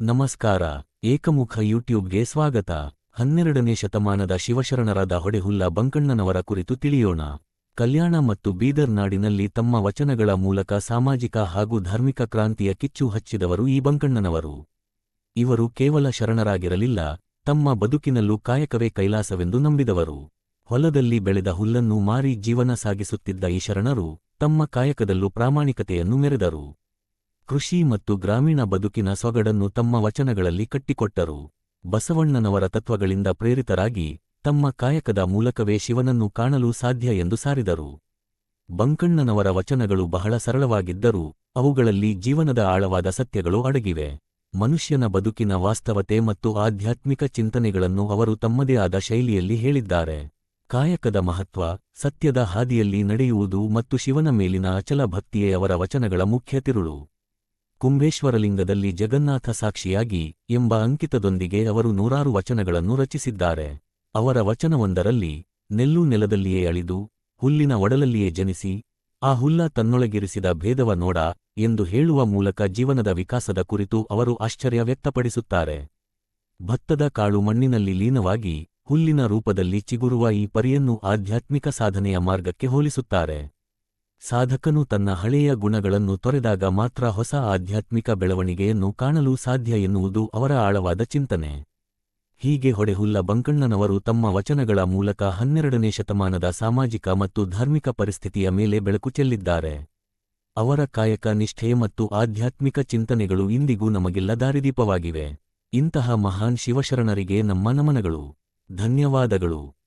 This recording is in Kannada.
ನಮಸ್ಕಾರ, ಏಕಮುಖ ಯೂಟ್ಯೂಬ್ಗೆ ಸ್ವಾಗತ. ಹನ್ನೆರಡನೇ ಶತಮಾನದ ಶಿವಶರಣರಾದ ಹೊಡೆಹುಲ್ಲ ಬಂಕಣ್ಣನವರ ಕುರಿತು ತಿಳಿಯೋಣ. ಕಲ್ಯಾಣ ಮತ್ತು ಬೀದರ್ ನಾಡಿನಲ್ಲಿ ತಮ್ಮ ವಚನಗಳ ಮೂಲಕ ಸಾಮಾಜಿಕ ಹಾಗೂ ಧಾರ್ಮಿಕ ಕ್ರಾಂತಿಯ ಕಿಚ್ಚು ಹಚ್ಚಿದವರು ಈ ಬಂಕಣ್ಣನವರು. ಇವರು ಕೇವಲ ಶರಣರಾಗಿರಲಿಲ್ಲ, ತಮ್ಮ ಬದುಕಿನಲ್ಲೂ ಕಾಯಕವೇ ಕೈಲಾಸವೆಂದು ನಂಬಿದವರು. ಹೊಲದಲ್ಲಿ ಬೆಳೆದ ಹುಲ್ಲನ್ನು ಮಾರಿ ಜೀವನ ಸಾಗಿಸುತ್ತಿದ್ದ ಈ ಶರಣರು ತಮ್ಮ ಕಾಯಕದಲ್ಲೂ ಪ್ರಾಮಾಣಿಕತೆಯನ್ನು ಮೆರೆದರು. ಕೃಷಿ ಮತ್ತು ಗ್ರಾಮೀಣ ಬದುಕಿನ ಸೊಗಡನ್ನು ತಮ್ಮ ವಚನಗಳಲ್ಲಿ ಕಟ್ಟಿಕೊಟ್ಟರು. ಬಸವಣ್ಣನವರ ತತ್ವಗಳಿಂದ ಪ್ರೇರಿತರಾಗಿ ತಮ್ಮ ಕಾಯಕದ ಮೂಲಕವೇ ಶಿವನನ್ನು ಕಾಣಲು ಸಾಧ್ಯ ಎಂದು ಸಾರಿದರು. ಬಂಕಣ್ಣನವರ ವಚನಗಳು ಬಹಳ ಸರಳವಾಗಿದ್ದರೂ ಅವುಗಳಲ್ಲಿ ಜೀವನದ ಆಳವಾದ ಸತ್ಯಗಳು ಅಡಗಿವೆ. ಮನುಷ್ಯನ ಬದುಕಿನ ವಾಸ್ತವತೆ ಮತ್ತು ಆಧ್ಯಾತ್ಮಿಕ ಚಿಂತನೆಗಳನ್ನು ಅವರು ತಮ್ಮದೇ ಆದ ಶೈಲಿಯಲ್ಲಿ ಹೇಳಿದ್ದಾರೆ. ಕಾಯಕದ ಮಹತ್ವ, ಸತ್ಯದ ಹಾದಿಯಲ್ಲಿ ನಡೆಯುವುದು ಮತ್ತು ಶಿವನ ಮೇಲಿನ ಅಚಲ ಭಕ್ತಿಯೇ ಅವರ ವಚನಗಳ ಮುಖ್ಯ ತಿರುಳು. ಕುಂಬೇಶ್ವರಲಿಂಗದಲ್ಲಿ ಜಗನ್ನಾಥ ಸಾಕ್ಷಿಯಾಗಿ ಎಂಬ ಅಂಕಿತದೊಂದಿಗೆ ಅವರು ನೂರಾರು ವಚನಗಳನ್ನು ರಚಿಸಿದ್ದಾರೆ. ಅವರ ವಚನವೊಂದರಲ್ಲಿ, ನೆಲ್ಲು ನೆಲದಲ್ಲಿಯೇ ಅಳಿದು, ಹುಲ್ಲಿನ ಒಡಲಲ್ಲಿಯೇ ಜನಿಸಿ, ಆ ಹುಲ್ಲ ತನ್ನೊಳಗಿರಿಸಿದ ಭೇದವ ನೋಡ ಎಂದು ಹೇಳುವ ಮೂಲಕ ಜೀವನದ ವಿಕಾಸದ ಕುರಿತು ಅವರು ಆಶ್ಚರ್ಯ ವ್ಯಕ್ತಪಡಿಸುತ್ತಾರೆ. ಭತ್ತದ ಕಾಳು ಮಣ್ಣಿನಲ್ಲಿ ಲೀನವಾಗಿ ಹುಲ್ಲಿನ ರೂಪದಲ್ಲಿ ಚಿಗುರುವ ಈ ಪರಿಯನ್ನು ಆಧ್ಯಾತ್ಮಿಕ ಸಾಧನೆಯ ಮಾರ್ಗಕ್ಕೆ ಹೋಲಿಸುತ್ತಾರೆ. ಸಾಧಕನು ತನ್ನ ಹಳೆಯ ಗುಣಗಳನ್ನು ತೊರೆದಾಗ ಮಾತ್ರ ಹೊಸ ಆಧ್ಯಾತ್ಮಿಕ ಬೆಳವಣಿಗೆಯನ್ನು ಕಾಣಲು ಸಾಧ್ಯ ಎನ್ನುವುದು ಅವರ ಆಳವಾದ ಚಿಂತನೆ. ಹೀಗೆ ಹೊಡೆಹುಲ್ಲ ಬಂಕಣ್ಣನವರು ತಮ್ಮ ವಚನಗಳ ಮೂಲಕ ಹನ್ನೆರಡನೇ ಶತಮಾನದ ಸಾಮಾಜಿಕ ಮತ್ತು ಧಾರ್ಮಿಕ ಪರಿಸ್ಥಿತಿಯ ಮೇಲೆ ಬೆಳಕು ಚೆಲ್ಲಿದ್ದಾರೆ. ಅವರ ಕಾಯಕ ನಿಷ್ಠೆ ಮತ್ತು ಆಧ್ಯಾತ್ಮಿಕ ಚಿಂತನೆಗಳು ಇಂದಿಗೂ ನಮಗೆಲ್ಲ ದಾರಿದೀಪವಾಗಿವೆ. ಇಂತಹ ಮಹಾನ್ ಶಿವಶರಣರಿಗೆ ನಮ್ಮ ನಮನಗಳು. ಧನ್ಯವಾದಗಳು.